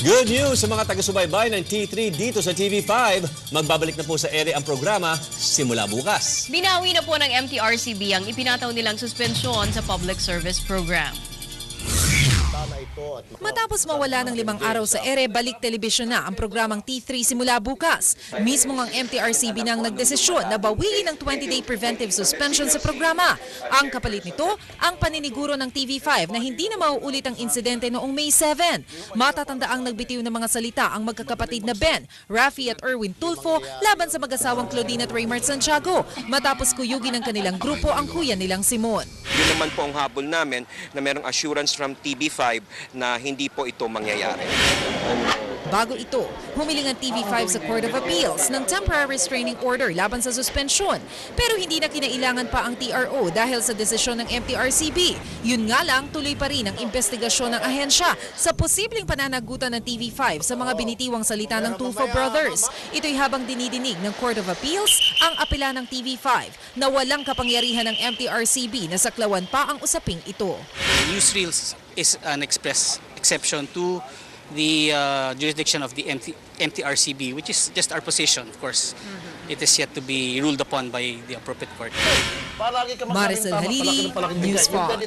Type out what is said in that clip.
Good news sa mga taga-subaybay ng T3 dito sa TV5. Magbabalik na po sa ere ang programa simula bukas. Binawi na po ng MTRCB ang ipinataw nilang suspensyon sa public service program. Matapos mawala ng limang araw sa ere, balik telebisyon na ang programang T3 simula bukas. Mismo ang MTRCB nang nagdesisyon na bawiin ang 20-day preventive suspension sa programa. Ang kapalit nito, ang paniniguro ng TV5 na hindi na mauulit ang insidente noong May 7. Matatanda ang nagbitiw ng mga salita ang magkakapatid na Ben, Rafi at Erwin Tulfo laban sa mag-asawang Claudine at Raymart Santiago matapos kuyugin ng kanilang grupo ang kuya nilang Simon. Yun naman po ang habol namin na merong assurance from TB5 na hindi po ito mangyayari. Bago ito, humiling ang TV5 sa Court of Appeals ng temporary restraining order laban sa suspensyon. Pero hindi na kinailangan pa ang TRO dahil sa desisyon ng MTRCB. Yun nga lang, tuloy pa rin ang investigasyon ng ahensya sa posibleng pananagutan ng TV5 sa mga binitiwang salita ng Tulfo Brothers. Ito'y habang dinidinig ng Court of Appeals ang apela ng TV5 na walang kapangyarihan ng MTRCB na saklawan pa ang usaping ito. Newsreels is an express exception to the uh, jurisdiction of the MT, MTRCB, which is just our position, of course. It is yet to be ruled upon by the appropriate court. Maricel Halili, News 5.